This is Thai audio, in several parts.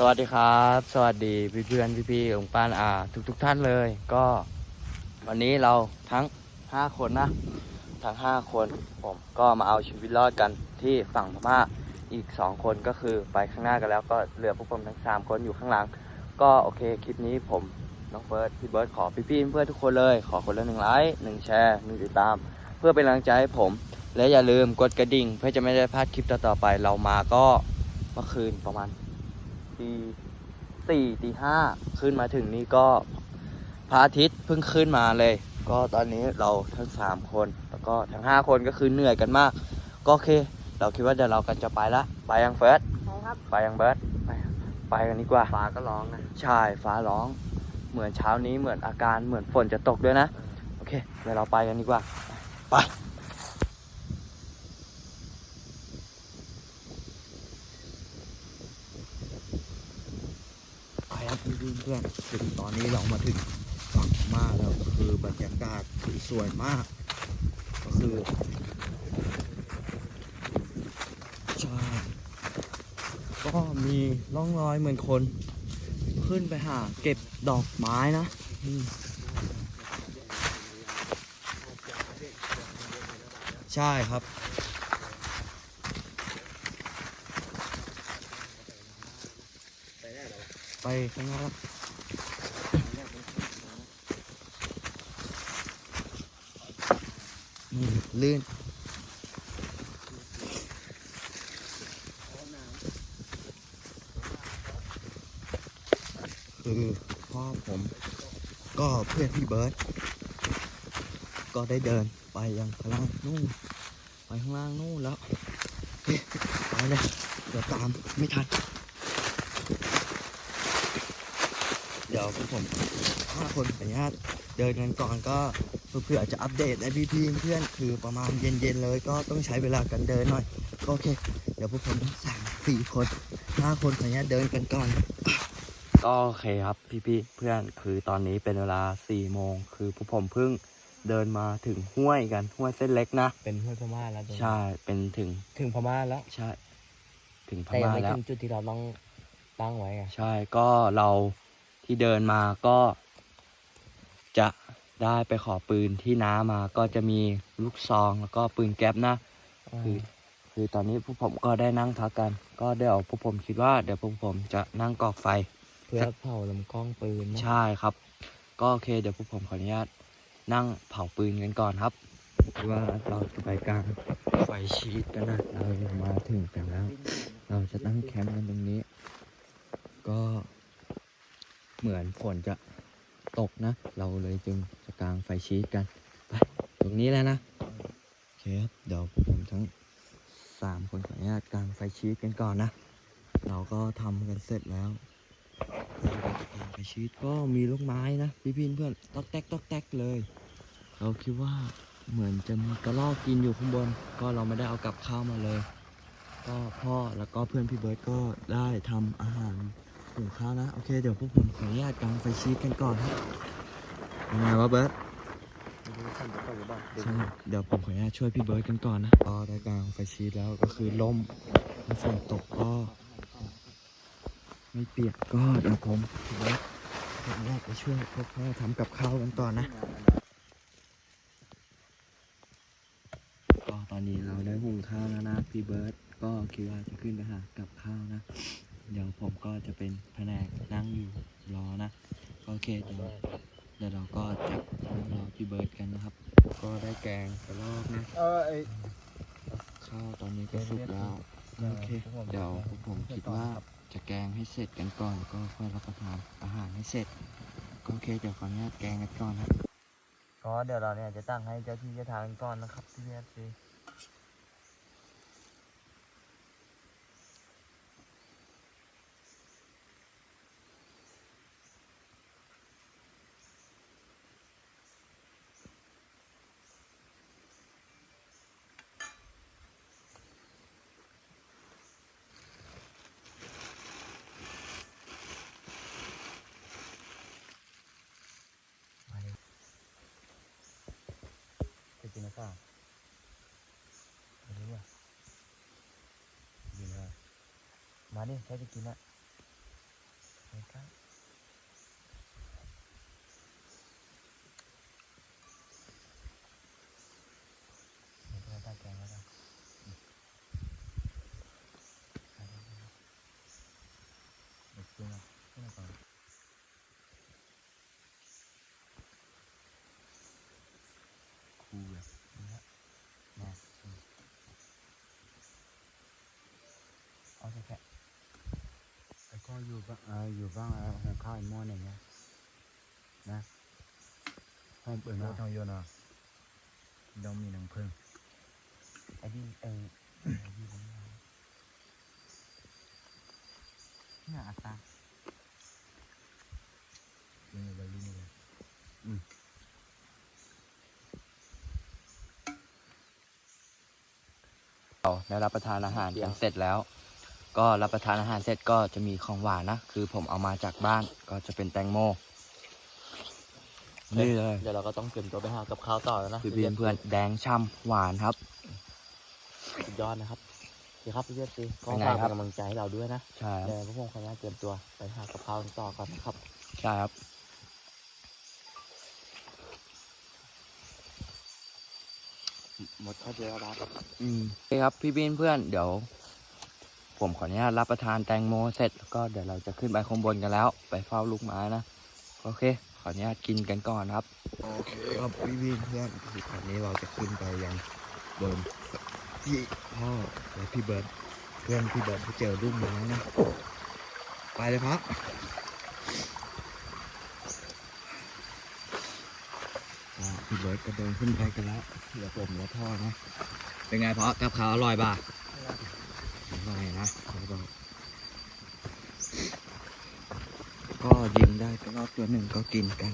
สวัสดีครับ สวัสดีพี่เพื่อนพี่พี่องป้านอาทุกทุกท่านเลย ก็ วันนี้เราทั้ง5คนนะ ทั้ง5คนผมก็มาเอาชีวิตรอดกันที่ฝั่งพม่าอีก2คนก็คือไปข้างหน้ากันแล้วก็เหลือพวกผมทั้ง3คนอยู่ข้างหลัง ก็โอเคคลิปนี้ผมน้องเฟิร์สพี่เบิร์ดขอพี่พี่ๆเพื่อนทุกคนเลย ขอคนละหนึ่งไลค์หนึ่งแชร์หนึ่งติดตาม เพื่อเป็นกำลังใจให้ผม และอย่าลืมกดกระดิ่ง เพื่อจะไม่ได้พลาดคลิปต่อๆไปเรามาก็เมื่อคืนประมาณ ตีสี่ตีห้าขึ้นมาถึงนี่ก็พระอาทิตย์เพิ่งขึ้นมาเลย ก็ตอนนี้เราทั้งสามคน แล้วก็ทั้งห้าคนก็คือเหนื่อยกันมาก ก็โอเค เราคิดว่าเดี๋ยวเรากันจะไปละ ไปยังเฟิร์สใช่ครับ ไปยังเบิร์ดไปไปกันดีกว่า ฟ้าก็ร้องนะใช่ฟ้าร้อง เหมือนเช้านี้เหมือนอาการเหมือนฝนจะตกด้วยนะ โอเคเดี๋ยวเราไปกันดีกว่า ไปไปครับ เพื่อนๆถึงตอนนี้เรามาถึงฝั่งมาแล้วก็คือบรรยากาศคือสวยมาก ก็คือใช่ก็มีร่องรอยเหมือนคน ขึ้นไปหาเก็บดอกไม้นะใช่ครับ ไปข้างนอกนี่ลื่นคือพ่อผมก็เพื่อนพี่เบิร์ตก็ได้เดินไปยังข้างล่างนู่นไปข้างล่างนู่นแล้วไปเลยเดี๋ยวตามไม่ทัน เดี๋ยวพวกผมห้าคนขออนุญาตเดินกันก่อนก็เพื่อจะอัปเดตให้พี่ๆเพื่อนๆคือประมาณเย็นๆเลย ก็ต้องใช้เวลากันเดินหน่อยก็โอเค เดี๋ยวพวกผมทั้งสามสี่คนห้าคนขออนุญาตเดินกันก่อนก็โอเคครับพี่ๆเพื่อนคือตอนนี้เป็นเวลาสี่โมงคือพวกผมเพิ่งเดินมาถึงห้วยกันห้วยเส้นเล็กนะ เป็นห้วยพม่าแล้วตรงนี้ใช่เป็นถึงถึงพม่าแล้วใช่ ถึงพแต่ยังม่าไม่แล้วถึงจุดที่เราต้องตั้งไว้ไงใช่ก็เรา ที่เดินมาก็ จะได้ไปขอปืนที่น้ามาก็จะมีลูกซองแล้วก็ปืนแก๊ปนะ คือคือตอนนี้พวกผมก็ได้นั่งพักกัน ก็เดี๋ยวพวกผมคิดว่าเดี๋ยวพวกผมจะนั่งกอกไฟ เพื่อเผาลำกล้องปืนนะใช่ครับ ก็โอเคเดี๋ยวพวกผมขออนุญาตนั่งเผาปืนกันก่อนครับ ว่าเราจะไปกลางไฟชีตกันนะเรามาถึงกันแล้ว เราจะตั้งแคมป์กันตรงนี้ ก็ เหมือนฝนจะตกนะ เราเลยจึงจะกางไฟชีตกัน ไป ตรงนี้แล้วนะ โอเคครับ เดี๋ยวผมทั้งสามคนขออนุญาตกางไฟชีตกันก่อนนะ เราก็ทำกันเสร็จแล้วการไปชีวิตก็มีลูกไม้นะพี่พี่เพื่อนตอกแตกตอกแตกเลย เราคิดว่าเหมือนจะมีกระรอกกินอยู่ข้างบน ก็เราไม่ได้เอากับข้าวมาเลย ก็พ่อแล้วก็เพื่อนพี่เบิร์ดก็ได้ทำอาหาร หุงข้าวนะ โอเคเดี๋ยวพวกผมขออนุญาตกางไฟชีสกันก่อนครับยังไงวะเบิร์ดใช่เดี๋ยวผมขออนุญาตช่วยพี่เบิร์ดกันก่อนนะก็ได้กางไฟชีสแล้วก็คือลมฝนตกก็ไม่เปียกก็เดี๋ยวผมถือว่าผมอยากไปช่วยพวกพ่อทำกับข้าวกันก่อนนะก็ตอนนี้เราได้หุงข้าวแล้วนะพี่เบิร์ตก็คิดว่าจะขึ้นไปหากับข้าวนะ เดี๋ยวผมก็จะเป็นแผนกนั่งอยู่รอนะก็โอเคเดี๋ยวเดี๋ยวเราก็จะรอพี่เบิร์ตกันนะครับ ก็ได้แกงกระรอกนะเออไอข้าวตอนนี้ก็สุกแล้วโอเคเดี๋ยวผมคิดว่าจะแกงให้เสร็จกันก่อนก็ค่อยรับประทานอาหารให้เสร็จก็โอเคเดี๋ยวขออนุญาตแกงกันก่อนนะก็เดี๋ยวเราเนี่ยจะตั้งให้เจ้าที่เจ้าทางก่อนนะครับพี่เอฟซี ไปกินนะข้าวมาดิว่ะกินนะมาดิใครจะกินอะ ไม่ใกล้ไม่ต้องตาแกงแล้วกันอืมไปเลยไปเลยเดี๋ยวขึ้นมาขึ้นมาก่อน คูแบบ นะนะอืมเอาแค่ แล้วก็ อยู่บ้างเอออยู่บ้างเออหุงข้าวอีกหม้อหนึ่งนะนะห้องเปิดโอ้มาทางโยนอะดองมีหนังพึ่งไอ้ที่ไอ้ไอ้ที่ผมเอาเนี่ยอัตตายิงเลยยิงเลยเราได้รับประทานอาหารกันเสร็จแล้ว ก็รับประทานอาหารเสร็จก็จะมีของหวานนะ คือผมเอามาจากบ้านก็จะเป็นแตงโม นี่เลยเดี๋ยวเราก็ต้องเตรียมตัวไปหากับข้าวต่อแล้วนะพี่เพื่อนเพื่อนแดงช่ำหวานครับสุดยอดนะครับโอเคครับพี่เพื่อนซีก็เป็นไงฝากครัเป็นบกำลังใจให้เราด้วยนะใช่ครับเดี๋ยวพวกผมขออนุญาตเตรียมตัวไปหากับข้าวกันต่อก่อนนะครับใช่ครับหมดข้าวเจอแล้วครับอืมโอเคครับพี่บินเพื่อนเดี๋ยว ผมขออนุญาตรับประทานแตงโมเสร็จแล้วก็เดี๋ยวเราจะขึ้นไปข้างบนกันแล้ว ไปเฝ้าลูกไม้นะ โอเค ขออนุญาตกินกันก่อนครับ โอเคครับพี่บินเพื่อนตอนนี้เราจะขึ้นไปยังบนพี่พ่อและพี่เบิร์ดเพื่อนพี่เบิร์ดที่เจอลูกไม้นะ ไปเลยครับพี่เบิร์ดก็เดินขึ้นไปกันแล้วเหลือผมและพ่อนะ เป็นไงเพราะกับข้าวอร่อยป่ะ อร่อยนะเขาบอกก็ยิงได้ก็รอบตัวหนึ่งก็กินกัน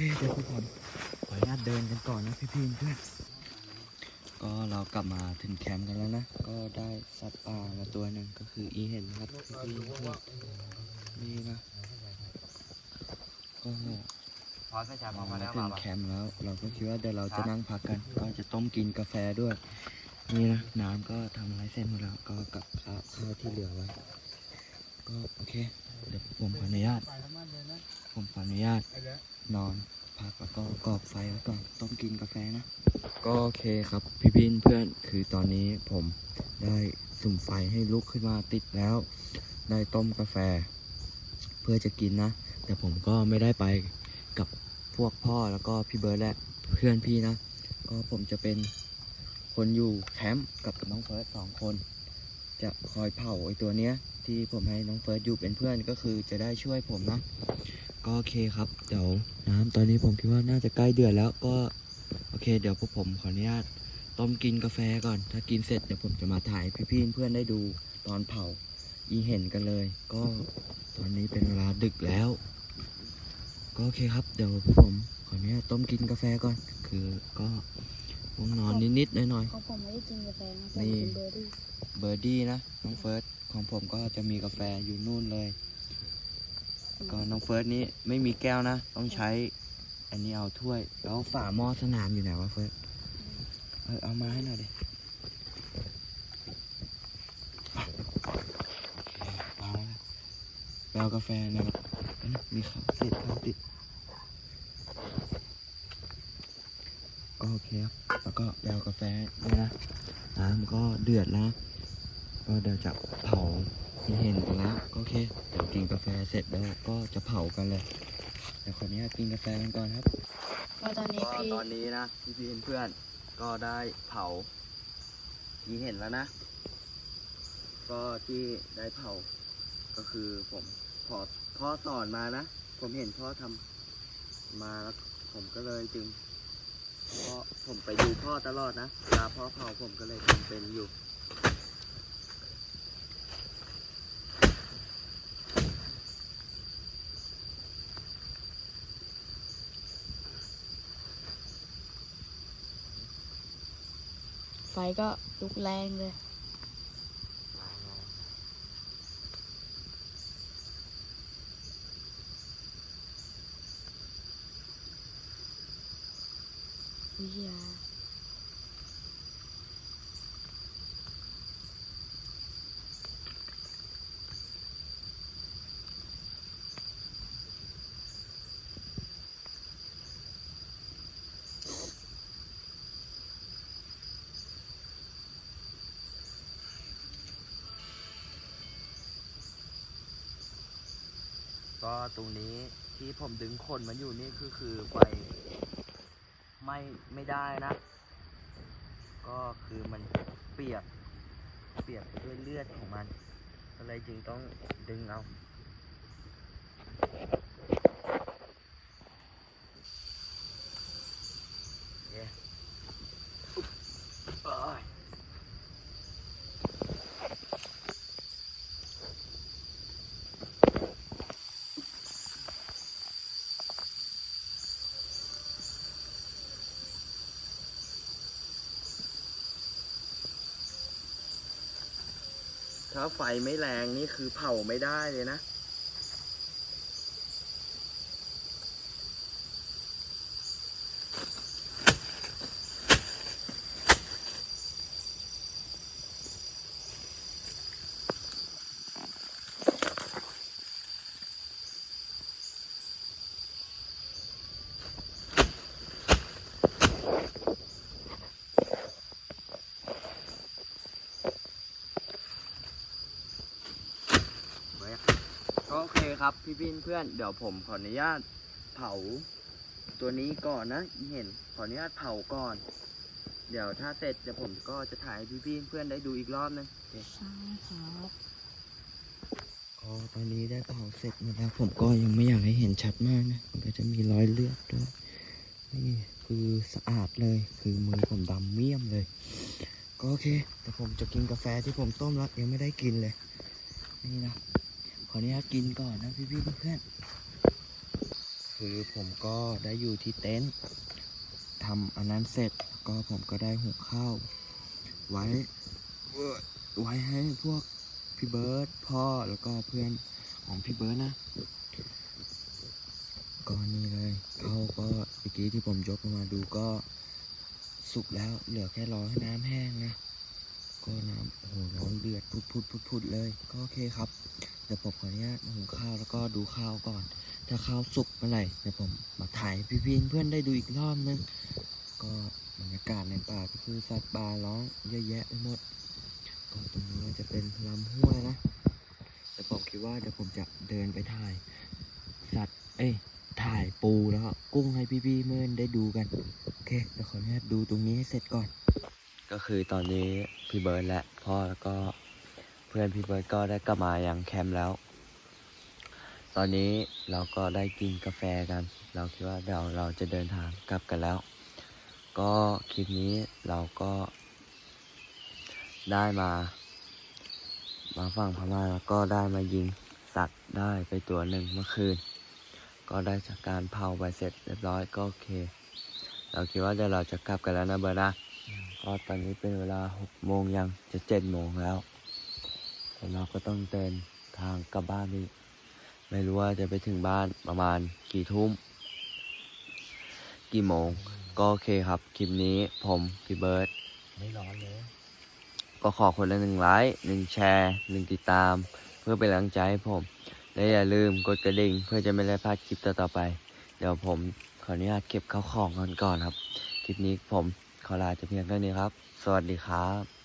เคเดี๋ยวพวกผมขออนุญาตเดินกันก่อนนะพี่พี่เพื่อนก็เรากลับมาถึงแคมป์กันแล้วนะ ก็ได้สัตว์ป่ามาตัวหนึ่งก็คืออีเห็นครับพี่พี่เพื่อนนี่นะก็พอใส่ชาพอมามาถึงแคมป์แล้ว เราก็คิดว่าเดี๋ยวเราจะนั่งพักกัน ก็จะต้มกินกาแฟด้วย นี่นะน้ำก็ทำอะไรเสร็จหมดแล้วก็กับข้าวข้าวที่เหลือไว้ก็โอเค เดี๋ยวผมขออนุญาต ผมขออนุญาตนอนพักแล้วก็กรอกไฟไว้ก่อนต้มกินกาแฟนะ ก็โอเคครับพี่บินเพื่อนคือตอนนี้ผมได้สุ่มไฟให้ลุกขึ้นมาติดแล้ว ได้ต้มกาแฟ เพื่อจะกินนะ แต่ผมก็ไม่ได้ไปกับพวกพ่อแล้วก็พี่เบิร์ดและเพื่อนพี่นะ ก็ผมจะเป็นคนอยู่แคมป์กับน้องเฟิร์สสองคน จะคอยเผาไอตัวเนี้ยที่ผมให้น้องเฟิร์สอยู่เป็นเพื่อนก็คือจะได้ช่วยผมนะ ก็โอเคครับ เดี๋ยวน้ำตอนนี้ผมคิดว่าน่าจะใกล้เดือดแล้วก็โอเค เดี๋ยวพวกผมขออนุญาตต้มกินกาแฟก่อน ถ้ากินเสร็จเดี๋ยวผมจะมาถ่ายพี่ๆเพื่อนๆได้ดูตอนเผาอีเห็นกันเลย ก็ตอนนี้เป็นเวลาดึกแล้ว ก็โอเคครับ เดี๋ยวพวกผมขออนุญาตต้มกินกาแฟก่อน คือก็ง่วงนอนนิดๆหน่อยๆเขาผมไม่ได้กินกาแฟนะแต่นี่กินเบอร์รี่เบอร์ดี้นะน้องเฟิร์สของผมก็จะมีกาแฟอยู่นู่นเลย ก็น้องเฟิร์สนี้ไม่มีแก้วนะ ต้องใช้ อันนี้เอาถ้วย แล้วฝาหม้อสนามอยู่ไหนวะเฟิร์สเออเอามาให้หน่อยดิเอาละไปเอากาแฟนะมีข้าวเศษข้าวติดก็โอเคครับแล้วก็ไปเอากาแฟด้วยนะน้ำก็เดือดแล้วก็เดี๋ยวจะเผา ที่เห็นไปแล้วก็โอเค เดี๋ยวกินกาแฟเสร็จแล้วก็จะเผากันเลยเดี๋ยวขออนุญาตกินกาแฟกันก่อนครับก็ตอนนี้ก็พี่ตอนนี้นะพี่พี่เพื่อนๆก็ได้เผาที่เห็นแล้วนะ ก็ที่ได้เผา ก็คือผมพอพ่อสอนมานะ ผมเห็นพ่อทำมาแล้วผมก็เลยจึงเพราะผมไปดูพ่อตลอดนะเวลาพ่อเผาผมก็เลยทำเป็นอยู่ ไฟก็ลุกแรงเลยวิทยา ก็ตรงนี้ที่ผมดึงคนมันอยู่นี่คือคือไฟไม่ไม่ได้นะ ก็คือมันเปียกเปียกไปด้วยเลือดของมัน ก็เลยจึงต้องดึงเอาเย้อุ๊บเอ้ย ถ้าไฟไม่แรงนี่คือเผาไม่ได้เลยนะ ไว้อะ ก็โอเคครับ พี่พี่เพื่อนเดี๋ยวผมขออนุญาตเผาตัวนี้ก่อนนะอีเห็นขออนุญาตเผาก่อน เดี๋ยวถ้าเสร็จเดี๋ยวผมก็จะถ่ายให้พี่พี่เพื่อนได้ดูอีกรอบนึงใช่ครับก็ตอนนี้ได้เผาเสร็จหมดแล้วผมก็ยังไม่อยากให้เห็นชัดมากนะมันก็จะมีรอยเลือดด้วยนี่คือสะอาดเลยคือมือผมดำเมี่ยมเลย ก็โอเค แต่ผมจะกินกาแฟที่ผมต้มแล้วยังไม่ได้กินเลย นี่นะ ขออนุญาตกินก่อนนะพี่พี่ๆเพื่อนคือผมก็ได้อยู่ที่เต็นท์ทำอันนั้นเสร็จก็ผมก็ได้หุงข้าวไว้ไว้ให้พวกพี่เบิร์ดพ่อแล้วก็เพื่อนของพี่เบิร์ดนะก็นี่เลยเขาก็เมื่อกี้ที่ผมยกมาดูก็สุกแล้วเหลือแค่รอให้น้ำแห้งนะก็น้ำโอ้โหร้อนเดือดพุดพุดพุดพุดเลย ก็โอเคครับ ดี๋ยวผมขออนุญาตหุงข้าวแล้วก็ดูข้าวก่อน ถ้าข้าวสุกเมื่อไหร่เดี๋ยวผมมาถ่ายให้พี่ๆเพื่อนได้ดูอีกรอบนึง ก็บรรยากาศในป่าก็คือสัตว์ป่าร้องเยอะแยะไปหมดก็ตรงนี้จะเป็นลำห้วยนะแต่ผมคิดว่าเดี๋ยวผมจะเดินไปถ่าย สัตว์ เอ้ยถ่ายปูแล้วก็กุ้งให้พี่ๆเมื่อนได้ดูกัน โอเคเดี๋ยวขออนุญาตดูตรงนี้ให้เสร็จก่อน ก็คือตอนนี้พี่เบิร์ดและพ่อแล้วก็ เพื่อนพี่เบิร์ดก็ได้กลับมายังแคมป์แล้ว ตอนนี้เราก็ได้กินกาแฟกัน เราคิดว่าเดี๋ยวเราจะเดินทางกลับกันแล้ว ก็คลิปนี้เราก็ได้มา มาฝั่งพม่าแล้วก็ได้มายิงสัตว์ได้ไปตัวหนึ่งเมื่อคืน ก็ได้จากการเผาไปเสร็จเรียบร้อยก็โอเค เราคิดว่าเดี๋ยวเราจะกลับกันแล้วนะเบอร์นะก็ตอนนี้เป็นเวลาหกโมงยังจะเจ็ดโมงแล้ว แต่เราก็ต้องเดินทางกลับบ้านอีกไม่รู้ว่าจะไปถึงบ้านประมาณกี่ทุ่ม กี่โมง ก็โอเคครับ คลิปนี้ผมพี่เบิร์ตไม่ร้อนเลย ก็ขอคนละหนึ่งไลค์หนึ่งแชร์หนึ่งติดตาม เพื่อเป็นกำลังใจให้ผม และอย่าลืมกดกระดิ่งเพื่อจะไม่ได้พลาดคลิปต่อๆไป เดี๋ยวผมขออนุญาตเก็บข้าวของก่อนก่อนครับ คลิปลิปนี้ผมขอลาจะเพียงเท่านี้ครับ สวัสดีครับ